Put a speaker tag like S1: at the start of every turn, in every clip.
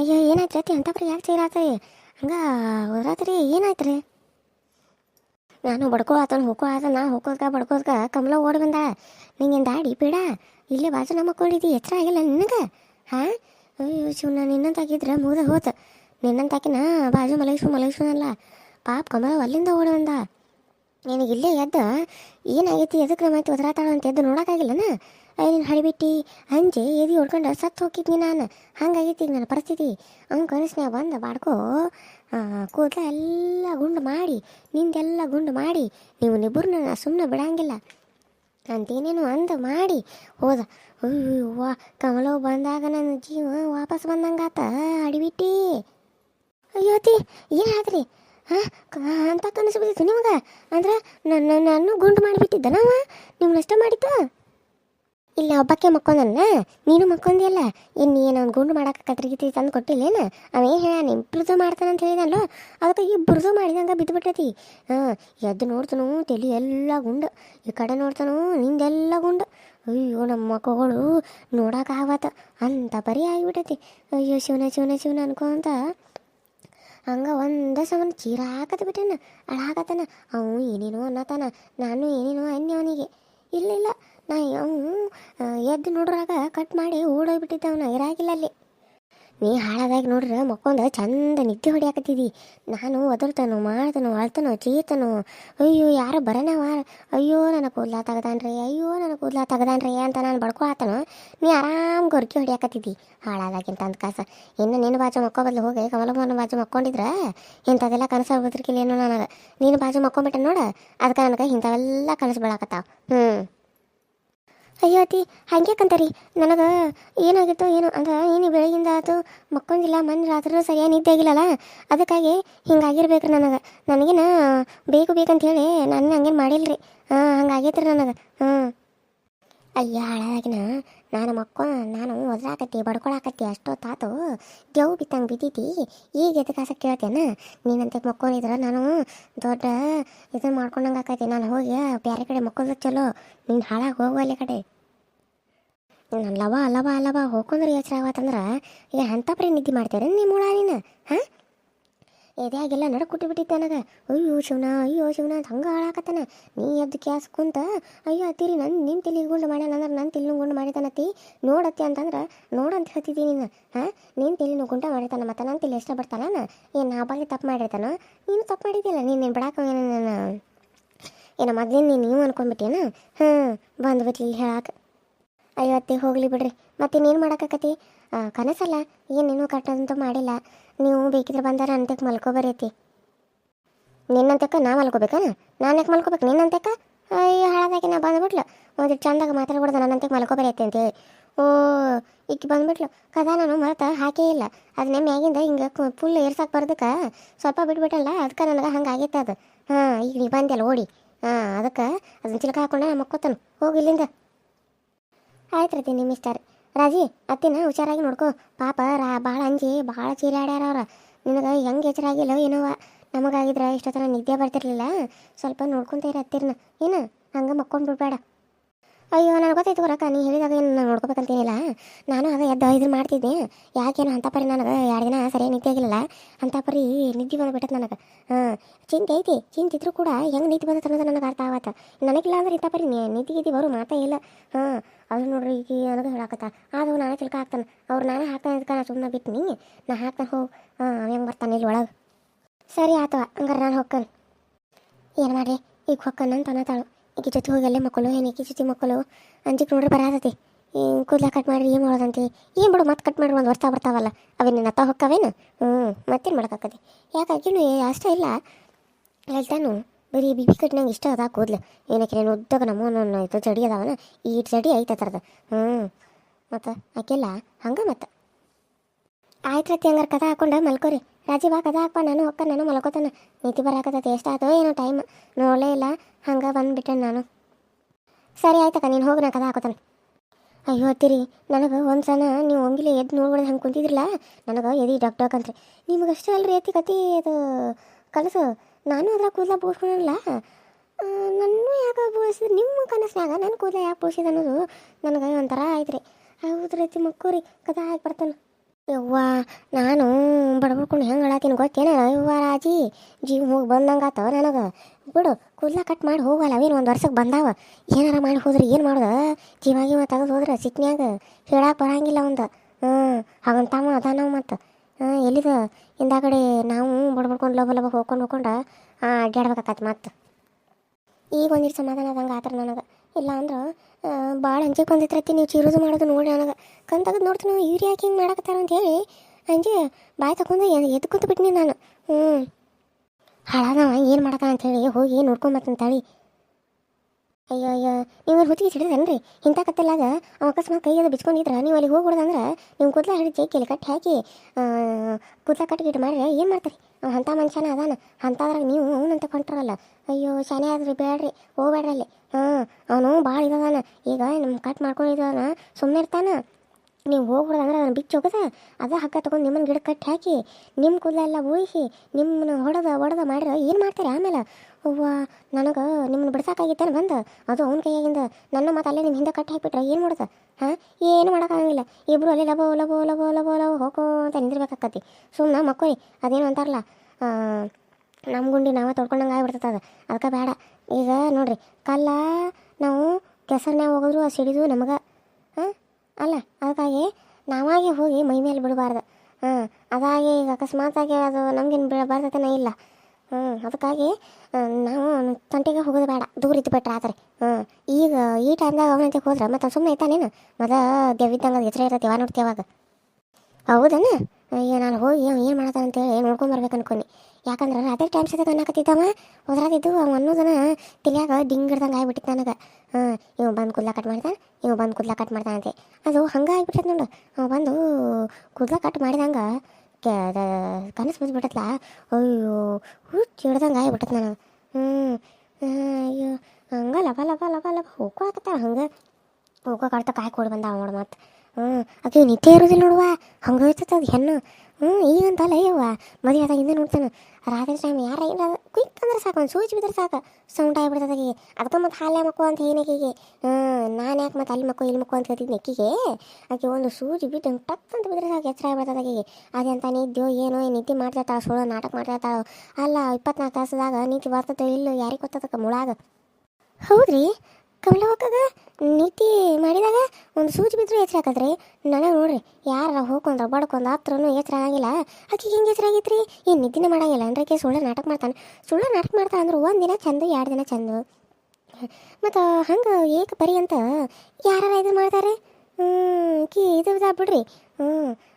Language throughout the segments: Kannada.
S1: ಅಯ್ಯೋ, ಏನಾಯ್ತು? ರೀ ಅಂತಪ್ರಿ ಯಾಕೆ ಚೀರಾತ್ರಿ ಹಂಗ ಹೋದ್ರಾತ್ರಿ ಏನಾಯ್ತು ರೀ ನಾನು ಬಡ್ಕೋ ಆತನ ಹೋಗೋ ಆತ, ನಾ ಹೋಗೋದ್ಕ ಬಡ್ಕೋದ್ಕ ಕಮಲ ಓಡಿ ಬಂದ ನಿಂಗೇನು ದಾಡಿ ಬೇಡ ಇಲ್ಲೇ ಬಾಜು ನಮ್ಮ ಮಕ್ಕೊಂಡಿದ್ದಿ ಎಚ್ಚರ ಆಗಿಲ್ಲ ನಿನಗೆ? ಹಾಂ? ಅಯ್ಯೋ ಶಿವನ ನಿನ್ನಂತಾಗಿದ್ರೆ ಮೂದ ಹೋತ. ನಿನ್ನಂತಾಕಿನ ಬಾಜು ಮಲಗಿಸು ಮಲಗಿಸುನಲ್ಲ ಪಾಪ ಕಮಲ ಅಲ್ಲಿಂದ ಓಡಿ ಬಂದ. ನಿನಗೆ ಇಲ್ಲೇ ಎದ್ದ? ಏನಾಗೈತಿ? ಎದಕ್ಕೆ ನಮ್ಮ ಒದರಾತಾಳ ಅಂತ ಎದ್ದು ನೋಡೋಕ್ಕಾಗಿಲ್ಲನ? ಅಯ್ಯ ಹಳಿಬಿಟ್ಟು ಅಂಜೆ ಎದಿ ಹೊಡ್ಕೊಂಡು ಸತ್ತು ಹೋಗಿದ್ನಿ ನಾನು. ಹಂಗಾಗೈತಿ ಈಗ ನನ್ನ ಪರಿಸ್ಥಿತಿ ಅವ್ನು ಕನಸ್ನ್ಯಾಗ ಬಂದ ಬಾಡ್ಕೋ ಕೂದಲ ಎಲ್ಲ ಗುಂಡು ಮಾಡಿ, ನಿಂದೆಲ್ಲ ಗುಂಡು ಮಾಡಿ, ನೀವು ನಿಬ್ಬರನ್ನ ಸುಮ್ಮನೆ ಬಿಡಂಗಿಲ್ಲ. ಅಂತೇನೇನು ಅಂದು ಮಾಡಿ ಹೋದ. ಅಯ್ಯೋ ಕಮಲವ್ ಬಂದಾಗ ನನ್ನ ಜೀವ ವಾಪಸ್ ಬಂದಂಗಾತ ಅಡಿಬಿಟ್ಟಿ ಅಯ್ಯೋತಿ ಏನಾದ್ರಿ? ಏನು ಆದ್ರಿ ಹಾಂ ಅಂತ ಕನಸು ಬಿದ್ದಿತ್ತು ನಿಮ್ಗೆ? ಅಂದ್ರೆ ನನ್ನ ನಾನು ಗುಂಡು ಮಾಡಿಬಿಟ್ಟಿದ್ದ ನಾವು? ನಿಮ್ಗೆ ಮಾಡಿದ್ದು? ಇಲ್ಲ ಒಬ್ಬಕ್ಕೆ ಮಕ್ಕೊಂದನ್ನ ನೀನು ಮಕ್ಕೊಂದಿಯಲ್ಲ? ಇನ್ನು ಏನು ಅವ್ನು ಗುಂಡು ಮಾಡಕ್ಕೆ ಕತ್ರಿಗಿತ್ರಿ ತಂದು ಕೊಟ್ಟಿಲ್ಲೇನ? ಅವೇ ಹೇಳ ಇಬ್ರದು ಮಾಡ್ತಾನಂತ ಹೇಳಿದಲ್ಲ ಅದಕ್ಕೆ ಇಬ್ರದು ಮಾಡಿದಂಗೆ ಬಿದ್ದುಬಿಟ್ಟೈತಿ ಹಾಂ, ಎದ್ದು ನೋಡ್ತಾನು, ತಲೆ ಎಲ್ಲ ಗುಂಡು. ಈ ಕಡೆ ನೋಡ್ತಾನು, ನಿಂದೆಲ್ಲ ಗುಂಡು. ಅಯ್ಯೋ, ನಮ್ಮ ಮಕ್ಕಳು ನೋಡೋಕ್ಕಾಗತ್ತ ಅಂತ ಬರೀ ಆಗಿಬಿಟ್ಟೈತಿ. ಅಯ್ಯೋ, ಶಿವನ ಶಿವನ ಶಿವನ ಅನ್ಕೊಂತ ಹಂಗ ಒಂದೇ ಸಮನ ಚೀರಾಕತ್ ಬಿಟ್ಟನ, ಅಳಾಕತ್ತಾನ. ಅವು ಏನೇನೋ ಅನ್ನತಾನ, ನಾನು ಏನೇನೋ ಅನ್ನಿ ಅವನಿಗೆ ಇಲ್ಲ ಇಲ್ಲ. ನಾ ಎದ್ದು ನೋಡ್ರಾಗ ಕಟ್ ಮಾಡಿ ಓಡೋಗ್ಬಿಟ್ಟಿದ್ದ ಇರಾಗಿಲ್ಲ ಅಲ್ಲಿ. ನೀ ಹಾಳಾದಾಗ ನೋಡ್ರೆ ಮಕ್ಕೊಂದ ಚಂದ ನಿದ್ದೆ ಹೊಡಿಯಾಕತ್ತಿದ್ದಿ ನಾನು ಒದರ್ತಾನೋ, ಮಾಡ್ತಾನೋ, ಅಳ್ತಾನೋ ಚೀತಾನೋ ಅಯ್ಯೋ, ಯಾರು ಬರನವ? ಅಯ್ಯೋ, ನನ್ನ ಕೂದ್ಲ ತೆಗ್ದಾನ್ರಿ, ಅಯ್ಯೋ, ನನ್ನ ಕೂದ್ಲ ತೆಗ್ದಾನ್ರಿ ಅಂತ ನಾನು ಬಡ್ಕೊ ಆತನೋ, ನೀ ಆರಾಮ್ ಗೊರ್ಕಿ ಹೊಡಿಯಾಕತ್ತಿದ್ದಿ ಹಾಳಾದಾಗಿಂತ ಅಂದ ಕಾಸ. ಇನ್ನು ನಿನ್ನ ಬಾಜು ಮಕ್ಕೋ ಬದಲು ಹೋಗಿ ಕಮಲಮ್ಮನ ಬಾಜು ಮಕ್ಕೊಂಡಿದ್ರ? ಇಂಥದೆಲ್ಲ ಕನಸು ಬದ್ರಿಕಿಲ್ಲ ಏನೋ ನನಗೆ. ನೀನು ಬಾಜು ಮಕ್ಕೊಂಬಿಟ್ಟೆ ನೋಡು ಅದಕ್ಕೆ ನನಗೆ ಇಂಥವೆಲ್ಲ ಕನಸು ಬೀಳಾಕತ್ತಾವ. ಹ್ಞೂ ಅಯ್ಯೋ ಅತಿ ಹಂಗ್ಯಾಕಂತಾರಿ ನನಗೆ ಏನಾಗಿತ್ತು ಏನು ಅಂದ್ರೆ ಏನು ಬೆಳಗಿಂದ ಆತು, ಮಕ್ಕೊಂದಿಲ್ಲ ಮನ್ ರಾತ್ರಿ ಸರಿಯಾಗಿ ನಿದ್ದೆ ಆಗಿಲ್ಲಲ್ಲ? ಅದಕ್ಕಾಗಿ ಹಿಂಗಾಗಿರ್ಬೇಕು ನನಗೆ. ನನಗೇನು ಬೇಕು ಬೇಕಂತ ಹೇಳಿ ನಾನು ಹಂಗೇನು ರೀ ಹಾಂ, ಹಂಗಾಗೈತ್ರಿ ನನಗೆ. ಹ್ಞೂ ಅಯ್ಯ, ಹಾಳಾಗಿನ? ನಾನು ಮಕ್ಕೊ ನಾನು ಒದ್ರಾಕತ್ತಿ ಬಡ್ಕೊಳಾಕತ್ತಿ ಅಷ್ಟೋ ತಾತು ದೇವ್ ಬಿತ್ತಂಗೆ ಬಿದ್ದೈತಿ. ಈಗ ಎದಕಾಸ ಕೇಳ್ತೇನ? ನೀನಂತ ಮಕ್ಕೊಂಡಿದ್ರೆ ನಾನು ದೊಡ್ಡ ಇದು ಮಾಡ್ಕೊಂಡಂಗೆ ಆಕೈತಿ ನಾನು ಹೋಗಿ ಬೇರೆ ಕಡೆ ಮಕ್ಕೋದು ಚಲೋ. ನೀನು ಹಾಳಾಗಿ ಹೋಗುವಲ್ಲಿ ಕಡೆ. ನಾನು ಲವ ಲವ ಲವ ಹೋಗ್ಕೊಂಡ್ರೆ ಯೋಚನೆ ಆಗತ್ತಂದ್ರೆ ಏ ಅಂಥಪ್ರಿ ನಿದ್ದೆ ಮಾಡ್ತೇನೆ ನಿಮ್ಮ ಮುಳ ನೀನು ಹಾಂ? ಎದೆಯಾಗೆಲ್ಲ ನಡ ಬಿಟ್ಟಿದ್ದೆ ನನಗೆ. ಅಯ್ಯೋ ಶಿವನ ಅಯ್ಯೋ ಶಿವನ ಅಂತ ಹಂಗೆ ಹಾಳಾಕತ್ತಾನ. ನೀ ಎದ್ದು ಕ್ಯಾಸ್ ಕುಂತ, ಅಯ್ಯೋ ಅತ್ತಿರಿ ನನ್ನ ನಿನ್ನ ತಲೆ ಗುಂಡು ಮಾಡ್ಯಾನ ಅಂದ್ರೆ ನನ್ನ ತಲೆ ಗುಂಡು ಮಾಡಿದಾನತ್ತಿ ನೋಡತ್ತಿ ಅಂತಂದ್ರೆ, ನೋಡಂತ ಹೇಳ್ತಿದ್ದೀನಿ ನೀನು. ಹಾಂ? ನಿನ್ನ ತಲೆ ಗುಂಡ ಮಾಡಿರ್ತಾನ ಮತ್ತು ನನ್ನ ತಿಳಿ ಎಷ್ಟ ಬರ್ತಾನ ಏನು ನಾ ಬಗ್ಗೆ ತಪ್ಪು ಮಾಡಿರ್ತಾನ? ನೀನು ತಪ್ಪು ಮಾಡಿದ್ದಿಲ್ಲ ನೀನು ನೀನು ಬಿಡಾಕ ಏನು ಏನೋ ಮೊದ್ಲಿನ ನೀನು ನೀವು ಅನ್ಕೊಂಡ್ಬಿಟ್ಟೇನ ಹಾಂ ಬಂದ್ಬಿಟ್ಲಿ ಇಲ್ಲಿ ಹೇಳಕ್ಕೆ ಅಯ್ಯೋ ಅತ್ತೆ, ಹೋಗ್ಲಿ ಬಿಡ್ರಿ. ಮತ್ತಿನ್ನೇನು ಮಾಡೋಕ್ಕಾಕತಿ ಕನಸಲ್ಲ. ಏನೇನು ಕಟ್ಟಂತೂ ಮಾಡಿಲ್ಲ. ನೀವು ಬೇಕಿದ್ರೆ ಬಂದಾರ ಅಂತಕ್ಕೆ ಮಲ್ಕೊಬರೈತಿ. ನಿನ್ನಂತಕ್ಕ ನಾ ಮಲ್ಕೋಬೇಕಾ ನಾನು ಯಾಕೆ ಮಲ್ಕೋಬೇಕು? ನಿನ್ನಂತಕ್ಕ? ಅಯ್ಯೋ, ಹಾಳದಾಗಿ ನಾ ಬಂದ್ಬಿಟ್ಲು. ಒಂದು ಚಂದಾಗ ಮಾತಾಡ್ಬಿಡ್ದು ನನ್ನಂತಕ್ಕೆ ಮಲ್ಕೊಬರೈತಿ ಅಂತೇಳಿ ಓ ಇಕ್ಕಿ ಬಂದ್ಬಿಟ್ಲು. ಕದ ನಾನು ಮರೆತ ಹಾಕೇ ಇಲ್ಲ. ಅದನ್ನೇ ಮ್ಯಾಗಿಂದ ಹಿಂಗೆ ಫುಲ್ ಏರ್ಸಕ್ಕೆ ಬರ್ದಕ್ಕೆ ಸ್ವಲ್ಪ ಬಿಟ್ಬಿಟ್ಟಲ್ಲ ಅದಕ್ಕೆ ನನಗೆ ಹಂಗೆ ಆಗೈತೆ ಅದು. ಹಾಂ, ಈಗ ನೀ ಬಂದೆಲ್ಲ ಓಡಿ. ಹಾಂ, ಅದಕ್ಕೆ ಅದನ್ನ ಚಿಲಕ ಹಾಕೊಂಡೆ ನಾ ಮಕ್ಕೋತಾನು. ಹೋಗಿ ಇಲ್ಲಿಂದ. ಆಯ್ತು ರೀ ನಿಮ್ಮ ರೀ ರಾಜಿ, ಅತ್ತಿನ ಹುಷಾರಾಗಿ ನೋಡ್ಕೊ. ಪಾಪ ರಾ ಭಾಳ ಅಂಜಿ ಭಾಳ ಚೀರಾಡ್ಯಾರ ಅವ್ರ. ನಿನಗೆ ಹೆಂಗೆ ಎಚ್ಚರಾಗಿಲ್ಲ ಏನೋ ನಮಗಾಗಿದ್ರೆ ಇಷ್ಟೊತ್ತನ ನಿದ್ದೆ ಬರ್ತಿರ್ಲಿಲ್ಲ. ಸ್ವಲ್ಪ ನೋಡ್ಕೊಂತ ಇರ ಏನು? ಹಂಗೆ ಮಕ್ಕೊಂಡು ಬಿಡ್ಬೇಡ. ಅಯ್ಯೋ ನನಗೆ ಗೊತ್ತಾಯ್ತು ಬರಕ್ಕ ನೀ ಹೇಳಿದಾಗ ಏನು ನಾನು ನೋಡ್ಕೋಬೇಕಂತೇನಿಲ್ಲ ನಾನು ಅದೇ ಎದ್ದು ಇದನ್ನು ಮಾಡ್ತಿದ್ದೆ. ಯಾಕೇನು ಅಂತ ಪರಿ ನನಗೆ ಎರಡು ದಿನ ಸರಿಯಾಗಿ ನಿದ್ದೆ ಆಗಿಲ್ಲ ಅಂತ ಪರಿ ನಿದ್ದೆ ಬಂದುಬಿಟ್ಟೆ ನನಗೆ. ಹಾಂ, ಚಿಂತೆ ಐತಿ. ಚಿಂತಿದ್ರು ಕೂಡ ಹೆಂಗೆ ನಿದ್ದೆ ಬಂದ ಅನ್ನೋದು ನನಗೆ ಅರ್ಥ ಆಗತ್ತ ನನಗಿಲ್ಲ ಅಂದ್ರೆ ಇಂಥ ಪರಿ ನಿದ್ದೆ ಗಿದ್ದಿ ಬರೋ ಮಾತೇ ಇಲ್ಲ. ಹಾಂ ಅದು ನೋಡ್ರಿ ಈಗ ಅನ್ನೋದು ಹೇಳಕತ್ತ. ಅದು ನಾನೇ ತಿಳ್ಕ ಹಾಕ್ತಾನೆ. ಅವ್ರು ನಾನೇ ಹಾಕ್ತಾನೆ ಅದಕ್ಕೆ ನಾನು ಸುಮ್ಮನೆ ಬಿಟ್ಟು ನೀ. ಹಾಕ್ತಾನೆ ಹೋಗಿ ಹಾಂ ಹೆಂಗೆ ಬರ್ತಾನೆ ಇಲ್ಲಿ ಒಳಗೆ. ಸರಿ ಆತವ ಹಂಗಾರೆ ನಾನು ಹೊಕ್ಕನ್ ಏನು ಮಾಡ್ರಿ ಈಗ ಹೊಕ್ಕನ್ ಅಂತ ಅನ್ನತಾಳು ಈಗ ಜೊತೆ ಹೋಗಿ ಅಲ್ಲೇ ಮಕ್ಕಳು ಏನು ಈಕೆ ಜೊತೆ ಮಕ್ಕಳು ಅಂಜಿಕ್ ನೋಡ್ರಿ ಬರಾತತಿ ಕೂದಲ ಕಟ್ ಮಾಡ್ರಿ ಏನು ಮಾಡೋದಂತೆ? ಏನು ಬಿಡು, ಮತ್ತೆ ಕಟ್ ಮಾಡಿ ಒಂದು ವರ್ಷ ಬರ್ತಾವಲ್ಲ. ಅವೇನು ನತ್ತ ಹೊಕ್ಕವೇನು? ಹ್ಞೂ ಮತ್ತೇನು ಮಾಡೋಕ್ಕಾಕತಿ? ಯಾಕಾಗಿನೂ ಅಷ್ಟೇ ಇಲ್ಲ. ಹೇಳ್ತಾನು, ಬರೀ ಬಿಬಿ ಕಟ್ ನಂಗೆ ಇಷ್ಟ ಅದ ಕೂದಲು. ಏನಕ್ಕೆ ನಾನು ಉದ್ದಾಗ ನಮ್ಮ ನನ್ನ ಇದು ಜಡಿ ಅದಾವನ? ಈ ಜಡಿ ಐತೆ ಥರದ ಹ್ಞೂ ಮತ್ತು ಆಕೆಲ್ಲ, ಹಂಗೆ ಮತ್ತು. ಆಯ್ತು ರತಿ ಹಂಗಾರೆ ಕದ ಹಾಕೊಂಡು ಮಲ್ಕೋರಿ. ರಾಜಿ ಬಾ ಕದ ನಾನು ಹೊಕ್ಕ ನಾನು ಮಲ್ಕೋತಾನ. ಬರಾಕತ್ತ ಬರಾಕತ್ತೈತೆ ಎಷ್ಟಾಯ್ತೋ ಏನೋ ಟೈಮ್ ನೋಡಲೇ ಇಲ್ಲ, ಹಂಗೆ ಬಂದುಬಿಟ್ಟೆ ನಾನು. ಸರಿ ಆಯ್ತಕ್ಕ, ನೀನು ಹೋಗಿ, ನಾ ಕದ ಹಾಕೋತಾನೆ. ಅಯ್ಯೋ, ಅತ್ತಿರಿ, ನನಗೆ ಒಂದು ಸಲ ನೀವು ಒಂಗಿಲೆ ಎದ್ದು ನೋಡ್ಬೋದು ಹಂಗೆ ಕುಂತಿದ್ರಲ್ಲ? ನನಗೆ ಎದಿ ಡಾಕ್ಟರ್ ಡಾಕ್ ಅಂತ್ರಿ. ನಿಮ್ಗೆ ಅಷ್ಟೇ ಅಲ್ರಿ ಎತ್ತಿ ಕತಿ, ಅದು ಕನಸು? ನಾನು ಅದ್ರಾಗ ಕೂದಲ ಬೋಸ್ಕೊಳಲ್ಲ ನಾನು ಯಾಕೆ ಬೋಸಿದ್ರೆ ನಿಮ್ಮ ಕನಸಿನಾಗ ನನ್ನ ಕೂದಲ ಯಾಕೆ ಬೋಸಿದ ಅನ್ನೋದು ನನಗೆ ಒಂಥರ ಆಯ್ತು ರೀ ಹೌದು ರೀತಿ ಮಕ್ಕೂರಿ ಕದ ಹಾಕಿ ಬರ್ತಾನೆ. ಯವ್ವ, ನಾನು ಬಡಬಡ್ಕೊಂಡು ಹೆಂಗೆ ಹೇಳತ್ತೀನಿ ಗೊತ್ತೇನ? ಯವ್ವ ರಾಜಿ, ಜೀವ ಹೋಗಿ ಬಂದಂಗಾತ ನನಗೆ. ಬಿಡು, ಕೂದಲ ಕಟ್ ಮಾಡಿ ಹೋಗಲ್ಲ ಅವೇನು ಒಂದು ವರ್ಷಕ್ಕೆ ಬಂದಾವ? ಏನಾರ ಮಾಡಿ ಹೋದ್ರೆ ಏನು ಮಾಡೋದು? ಜೀವಾಗಿ ಮತ್ತು ತೆಗೆದು ಹೋದ್ರೆ ಸಿಕ್ನ್ಯಾಗ ಹೇಳಕ್ಕೆ ಬರಂಗಿಲ್ಲ ಒಂದು ಹ್ಞೂ ಹಾಗಂತಮ್ಮ ಅದ ನಾವು ಮತ್ತು. ಹಾಂ, ಎಲ್ಲಿದ? ಕಡೆ ನಾವು ಬಡ್ಬಡ್ಕೊಂಡು ಲಬ ಲಬ ಹೋಗ್ಕೊಂಡು ಹೋಗ್ಕೊಂಡು ಅಡ್ಡಾಡ್ಬೇಕಾಕತ್ತೆ ಮತ್ತೆ. ಈಗ ಒಂದಿಟ್ಟು ಸಮಾಧಾನ ಆದಂಗೆ ಆತ್ರ ನನಗೆ. ಇಲ್ಲ ಅಂದ್ರೆ ಭಾಳ ಅಂಜೆ ಬಂದಿತ್ರೈತಿ ನೀವು ಚಿರೋದು ಮಾಡೋದು ನೋಡಿ ನನಗೆ. ಕಣ್ ತೆಗೆದು ನೋಡ್ತೀನಿ, ಇವ್ರು ಯಾಕೆ ಹಿಂಗೆ ಮಾಡಕತ್ತಾರ ಅಂತ ಹೇಳಿ ಅಂಜೆ ಬಾಯಿ ತಗೊಂಡು ಎದ್ದು ಕೂತು ಬಿಟ್ಟಿನಿ ನಾನು. ಹ್ಞೂ ಹಾಳಾದವ, ಏನು ಮಾಡಕ ಅಂತ ಹೇಳಿ ಹೋಗಿ ನೋಡ್ಕೊಂಬತ್ತಂತೇಳಿ ಅಯ್ಯೋ ಅಯ್ಯೋ, ನೀವು ಹುತ್ತಿಗೆ ಸಿಡಿದ್ರಿ ಇಂಥ ಕತ್ತಲಾಗ ಅವ ಅಕಸ್ಮಾತ್ ಕೈ ಅದು ಬಿಚ್ಕೊಂಡಿದ್ರೆ, ನೀವು ಅಲ್ಲಿ ಹೋಗ್ಬಿಡ್ದಂದ್ರೆ ನೀವು ಕೂದಲ ಹಿಡಿದು ಜೈಕಿಲಿ ಕಟ್ಟಿ ಹಾಕಿ ಕೂದಲ ಕಟ್ಟಿಗಿಟ್ಟು ಮಾಡ್ರೆ ಏನು ಮಾಡ್ತಾರೆ? ಅವ್ನು ಅಂಥ ಮನುಷ್ಯನ ಅದಾನ. ಅಂಥದ್ರಾಗ ನೀವು ಅವನಂತ ಕೊಂಟ್ರಲ್ಲ. ಅಯ್ಯೋ, ಶಾನೆ ಆದ್ರಿ ಬೇಡ್ರಿ ಹೋಗ್ಬೇಡ್ರಿ ಅಲ್ಲಿ. ಹಾಂ, ಅವನು ಭಾಳ ಇದಾನ ಈಗ ನಮ್ಮ ಕಟ್ ಮಾಡ್ಕೊಂಡಿದ್ದಾನ ಸುಮ್ಮನೆ ಇರ್ತಾನ. ನೀವು ಹೋಗ್ಬಿಡ್ದಂದ್ರೆ ಅದನ್ನು ಬಿಚ್ಚಿ ಹೋಗದ. ಅದ ಹಗ್ಗ ತೊಗೊಂಡು ನಿಮ್ಮನ್ನ ಗಿಡ ಕಟ್ಟಿ ಹಾಕಿ ನಿಮ್ಮ ಕೂದಲೆಲ್ಲ ಊಹಿಸಿ ನಿಮ್ಮನ್ನ ಹೊಡೆದ ಹೊಡೆದ ಮಾಡಿರೋ, ಏನು ಮಾಡ್ತಾರೆ ಆಮೇಲೆ? ಅವ್ವ, ನನಗೆ ನಿಮ್ಮನ್ನು ಬಿಡ್ಸೋಕ್ಕಾಗಿತ್ತಾನೆ ಬಂದು? ಅದು ಅವ್ನ ಕೈಯಾಗಿಂದ. ನನ್ನ ಮತ್ತು ಅಲ್ಲೇ ನಿಮ್ಮ ಹಿಂದೆ ಕಟ್ಟಿ ಹಾಕಿಬಿಟ್ರೆ ಏನು ಮಾಡೋದು? ಹಾಂ, ಏನು ಮಾಡೋಕ್ಕಾಗಂಗಿಲ್ಲ. ಇಬ್ಬರು ಅಲ್ಲಿ ಲಬೋ ಲಬೋ ಲಬೋ ಲಬೋ ಲಬೋ ಹೋಗೋ ಅಂತ ನಿಂದಿರ್ಬೇಕಾಕತಿ ಸುಮ್ಮನೆ ಮಕ್ಕಳಿ ಅದೇನು ಅಂತಾರಲ್ಲ ನಮ್ಮ ಗುಂಡಿ ನಾವೇ ತೊಡ್ಕೊಂಡಂಗೆ ಆಗಿಬಿಡ್ತದೆ ಅದು. ಅದಕ್ಕೆ ಬೇಡ ಈಗ ನೋಡ್ರಿ, ಕಲ್ಲ ನಾವು ಕೆಸರ್ನಾಗ ಹೋಗಿದ್ರು ಅದು ಸಿಡಿದು ನಮಗೆ, ಹಾಂ? ಅಲ್ಲ, ಅದಕ್ಕಾಗಿ ನಾವಾಗೆ ಹೋಗಿ ಮೈ ಮೇಲೆ ಬಿಡಬಾರ್ದು. ಹಾಂ, ಅದಾಗಿ ಈಗ ಅಕಸ್ಮಾತಾಗಿ ಅದು ನಮಗೇನು ಬೀಳಬಾರ್ದತನ ಇಲ್ಲ. ಹ್ಞೂ ಅದಕ್ಕಾಗಿ ನಾವು ತಂಟೆಗೆ ಹೋಗೋದು ಬೇಡ. ದೂರ ಇದ್ದು ಬಿಟ್ರೆ ಆತ್ರಿ. ಹ್ಞೂ ಈಗ ಈ ಟೈಮ್ದಾಗ ಅವನಂತೆ ಹೋದ್ರೆ ಮತ್ತೆ ಸುಮ್ಮನೆ ಐತಾನೇನು ಮದ ದೇವಿದ್ದಂಗೆ ಎಚ್ಚರ ಇರ್ತೈತೆ ಯಾವ ನೋಡ್ತೇವಾಗ ಹೌದನ? ಅಯ್ಯ, ನಾನು ಹೋಗಿ ಅವ ಏನು ಮಾಡತ್ತಾನ ಅಂತೇಳಿ ನೋಡ್ಕೊಂಬರ್ಬೇಕು ಅನ್ಕೊನಿ ಯಾಕಂದ್ರೆ ರಾತ್ರಿ ಟೈಮ್ ಸತ ಅನ್ನಕತ್ತಿದ್ದವ ಹೋದ್ರಾದಿದ್ದು ಅವ ಅನ್ನೋದನ್ನ ತಿಳಿಯಾಗ ಡಿಂಗಿಡ್ದಂಗೆ ಆಗ್ಬಿಟ್ಟಿತ್ತು ನನಗೆ. ಹಾಂ ಇವ ಬಂದು ಕೂದಲ ಕಟ್ ಮಾಡ್ತಾನೆ ಇವ ಬಂದು ಕೂದಲ ಕಟ್ ಮಾಡ್ತಾನಂತೆ ಅದು ಹಂಗೆ ಆಗ್ಬಿಟ್ಟೈತೆ ನೋಡು. ಅವ ಬಂದು ಕೂದಲ ಕಟ್ ಮಾಡಿದಂಗೆ ಕನಸು ಬಿದ್ದುಬಿಟ್ಟತ್ಲ ಅಯ್ಯೋ, ಹುಚ್ಚು ಹಿಡ್ದಂಗೆ ಆಗ್ಬಿಟ್ಟತ್ ನನಗೆ. ಹ್ಞೂ ಅಯ್ಯೋ, ಹಂಗೆ ಲಬ ಲಬ ಲಬ ಲಬ ಹೋಗೋ ಹಂಗೆ. ಹೋಗೋ ಕಡ್ತ ಕಾಯಿ ಕೊಡಿ ಬಂದ ನೋಡು ಮತ್ತೆ ಹ್ಞೂ ಆಕೆ ನಿತ್ಯ ಇರೋದಿಲ್ಲ ನೋಡುವ. ಹಂಗೆ ಹೋಯ್ತದ ಅದು ಹೆಣ್ಣು. ಹ್ಞೂ ಈಗಂತಲ್ಲ ಅಯ್ಯವ್ವ ಮದುವೆ ಆದಾಗ ಹಿಂದೆ ನೋಡ್ತಾನೆ ರಾತ್ರಿ ಟೈಮ್ ಯಾರ ಇಲ್ಲ ಕ್ವಿಕ್ ಅಂದ್ರೆ ಸಾಕು, ಒಂದು ಸೂಚಿ ಬಿದ್ರೆ ಸಾಕು. ಸೌಂಡ್ ಆಗಿಬಿಡ್ತದೆ ಆಕೆಗೆ. ಅದಕ್ಕೆ ಮತ್ತೆ ಹಾಲೆ ಮಕ್ಕು? ಅಂತ ಏನಕ್ಕೆ ಹ್ಞೂ ನಾನು ಯಾಕೆ ಮತ್ತೆ ಅಲ್ಲಿ ಮಕ್ಕು, ಇಲ್ಲಿ ಮಕ್ಕು ಅಂತ ಹೇಳ್ತಿದ್ದೆ ನೆಕ್ಕಿಗೆ ಆಕೆ ಒಂದು ಸೂಜಿ ಬಿಟ್ಟು ಹಂಗೆ ಟಕ್ ಅಂತ ಬಿದ್ರೆ ಸಾಕು, ಎಚ್ಚರ ಆಗಿಬಿಡ್ತದೆ ಆಕೆಗೆ. ಅಂತ ನಿದ್ದೆ ಏನೋ ನಿದ್ದೆ ಮಾಡ್ತಿರ್ತಾಳೆ ಸುಳ್ಳು ನಾಟಕ ಮಾಡ್ತಿರ್ತಾಳೆ ಅಲ್ಲ ಇಪ್ಪತ್ನಾಲ್ಕು ತಾಸದಾಗ ನೀತಿ ಬರ್ತದೆ ಇಲ್ಲೋ, ಯಾರಿಗೆ ಗೊತ್ತದಕ್ಕೆ ಮುಳಾಗ? ಹೌದ್ರಿ. ಕಮಲ ಹೋಗಾಗ ನೀತಿ ಮಾಡಿದಾಗ ಒಂದು ಸೂಜಿ ಬಿದ್ದರೂ ಎಚ್ಚರ ಹಾಕದ್ರಿ ನನಗೆ ನೋಡ್ರಿ, ಯಾರ ಹೋಗ್ಕೊಂಡ್ರ ಬಡ್ಕೊಂಡ್ ಹತ್ರನೂ ಎಚ್ಚರ ಆಗಂಗಿಲ್ಲ. ಆಕಿಗೆ ಹೆಂಗೆ ಎಚ್ಚರ ಆಗೈತ್ರಿ? ಏನು ನಿದ್ದಿನ ಮಾಡಂಗಿಲ್ಲ ಅಂದ್ರೆ ಕೇ ಸುಳ್ಳು ನಾಟಕ ಮಾಡ್ತಾನೆ. ಸುಳ್ಳು ನಾಟಕ ಮಾಡ್ತಾ ಅಂದ್ರೆ ಒಂದು ದಿನ ಚಂದ, ಎರಡು ದಿನ ಚಂದ. ಮತ್ತು ಹಂಗೆ ಏಕ ಪರಿ ಅಂತ ಯಾರು ಇದು ಮಾಡ್ತಾರೆ? ಹ್ಞೂ ಕಿ, ಇದು ಬಿಡ್ರಿ. ಹ್ಞೂ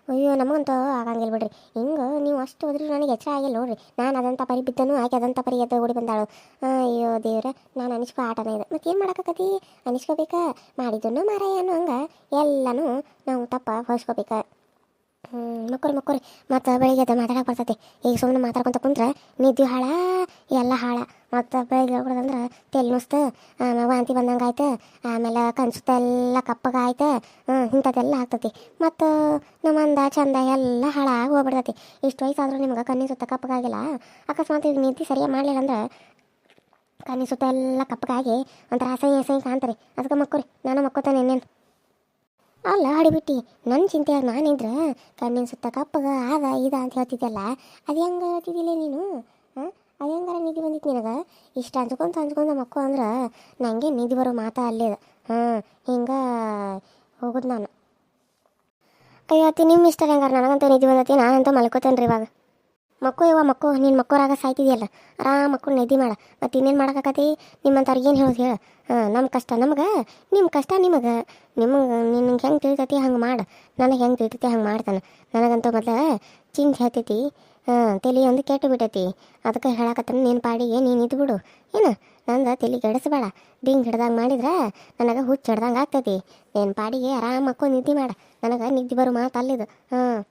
S1: ಅಯ್ಯೋ, ನಮಗಂತೂ ಆಗಂಗಿಲ್ಲ ಬಿಡ್ರಿ. ಹಿಂಗೆ ನೀವು ಅಷ್ಟು ಹೋದ್ರಿ ನನಗೆ ಎಚ್ಚರ ಆಗಿಲ್ಲ ನೋಡ್ರಿ. ನಾನು ಅದಂಥ ಪರಿ ಬಿದ್ದನು ಆಕೆ ಅದಂಥ ಪರಿ ಎದ್ದು ಓಡಿ ಬಂದಾಳು. ಅಯ್ಯೋ, ದೇವ್ರ, ನಾನು ಅನಿಸ್ಕೊ ಆಟನೇ ಇದೆ ಮತ್ತೆ ಏನು ಮಾಡೋಕತ್ತಿ ಅನಿಸ್ಕೋಬೇಕ? ಮಾಡಿದ್ದನ್ನು ಮಾರಾಯ ಅನ್ನೋ ಹಂಗೆ ಎಲ್ಲನೂ ನಾವು ತಪ್ಪ ಹೊಸ್ಕೋಬೇಕ ಹ್ಞೂ ಮಕ್ಕಳು ಮಕ್ಕಳು ಮತ್ತು ಬೆಳಿಗ್ಗೆ ಮಾತಾಡಕ್ಕೆ ಬರ್ತೈತಿ. ಈಗ ಸುಮ್ಮನೆ ಮಾತಾಡ್ಕೊಂತ ಕುಂತ್ರೆ ನಿದ್ದೆ ಹಾಳ, ಎಲ್ಲ ಹಾಳ. ಮತ್ತು ಬೆಳಿಗ್ಗೆ ಹೇಳ್ಬಿಡೋದಂದ್ರೆ ತೆಲ್ ನುಸ್ತು ಆಮೇಲೆ ವಾಂತಿ ಬಂದಂಗೆ ಆಯ್ತು ಆಮೇಲೆ ಕನ್ಸುತ್ತೆಲ್ಲ ಕಪ್ಪಗಾಯ್ತು ಇಂಥದ್ದೆಲ್ಲ ಆಗ್ತೈತಿ. ಮತ್ತು ನಮ್ಮ ಅಂದ ಚಂದ ಎಲ್ಲ ಹಾಳಾಗಿ ಹೋಗ್ಬಿಡ್ತೈತಿ. ಇಷ್ಟು ವಯಸ್ಸಾದರೂ ನಿಮ್ಗೆ ಕಣ್ಣಿ ಸುತ್ತ ಕಪ್ಪಗಾಗಿಲ್ಲ ಅಕಸ್ಮಾತ್ ಇದು ನಿದ್ದೆ ಸರಿಯಾಗಿ ಮಾಡಲಿಲ್ಲ ಅಂದ್ರೆ ಕಣ್ಣಿ ಸುತ್ತ ಎಲ್ಲ ಕಪ್ಪಗಾಗಿ ಒಂಥರ ಅಸಹ್ಯ ಅಸಹ್ಯ ಕಾಣ್ತಾರೆ ಅದಕ್ಕೆ ಮಕ್ಕಳು ನಾನು ಮಕ್ಕೋತಾನೆ ಇನ್ನೇನು. ಅಲ್ಲ ಹಾಡಿಬಿಟ್ಟು ನನ್ನ ಚಿಂತೆಯಾಗ ನಾನಿದ್ರೆ ಕಣ್ಣಿನ ಸುತ್ತ ಕಪ್ಪಗ ಆದ ಇದ ಅಂತ ಹೇಳ್ತಿದ್ದಲ್ಲ ಅದು ಹೆಂಗೆ ಹೇಳ್ತಿದ್ದಿಲ್ಲ ನೀನು? ಹಾಂ? ಅದು ಹೆಂಗಾರ ನಿಧಿ ಬಂದಿತ್ತು ನಿನಗೆ? ಇಷ್ಟು ಅಂಜ್ಕೊಂತ ಅಂಜ್ಕೊಂತ ಮಕ್ಕಳು ಅಂದ್ರೆ ನನಗೆ ನಿಧಿ ಬರೋ ಮಾತಾ ಅಲ್ಲೇ ಹಾಂ, ಹಿಂಗೆ ಹೋಗುದು ನಾನು. ಅಯ್ಯೋ ನಿಮ್ಮ ಇಷ್ಟ ಹೆಂಗಾರ? ನನಗಂತ ನಿಧಿ ಬಂದತಿ, ನಾನಂತ ಮಲ್ಕೋತೇನೆ ರೀ ಇವಾಗ. ಮಕ್ಕಳು ಇವ ಮಕ್ಕಳು ನಿನ್ನ ಮಕ್ಕೋರಾಗ ಸಾಯ್ತಿದೆಯಲ್ಲ? ಆರಾಮ ಮಕ್ಕಳು ನಿಧಿ ಮಾಡ. ಮತ್ತು ಇನ್ನೇನು ಮಾಡೋಕ್ಕಾಕತಿ ನಿಮ್ಮಂಥವ್ರಿಗೆ ಏನು ಹೇಳೋದು ಹೇಳು. ಹಾಂ ನಮ್ಮ ಕಷ್ಟ ನಮ್ಗೆ ನಿಮ್ಮ ಕಷ್ಟ ನಿಮಗೆ. ನಿಮಗೆ, ನಿನಗೆ ಹೆಂಗೆ ತಿಳಿತೈತಿ ಹಂಗೆ ಮಾಡು. ನನಗೆ ಹೆಂಗೆ ತಿಳಿತೈತಿ ಹಂಗೆ ಮಾಡ್ತಾನೆ. ನನಗಂತೂ ಮೊದಲು ಚಿಂತೆ ಹೇಳ್ತೈತಿ ಹಾಂ ತಲೆ ಒಂದು ಕೆಟ್ಟು ಬಿಟ್ಟೈತಿ. ಅದಕ್ಕೆ ಹೇಳಾಕತ್ತನ ನಿನ್ನ ಪಾಡಿಗೆ ನೀನು ಇದ್ದು ಬಿಡು. ಏನು? ನಂದು ತಲೆ ಕೆಡಿಸ್ಬೇಡ. ದಿಂಗ್ ಹಿಡ್ದಂಗೆ ಮಾಡಿದ್ರೆ ನನಗೆ ಹುಚ್ಚು ಹಿಡ್ದಂಗೆ ಆಗ್ತೈತಿ. ನಿನ್ನ ಪಾಡಿಗೆ ಆರಾಮ ಮಕ್ಕಳು ನಿದ್ದೆ ಮಾಡ. ನನಗೆ ನಿದ್ದೆ ಬರೋ ಮಾತು ಅಲ್ಲಿದು. ಹಾಂ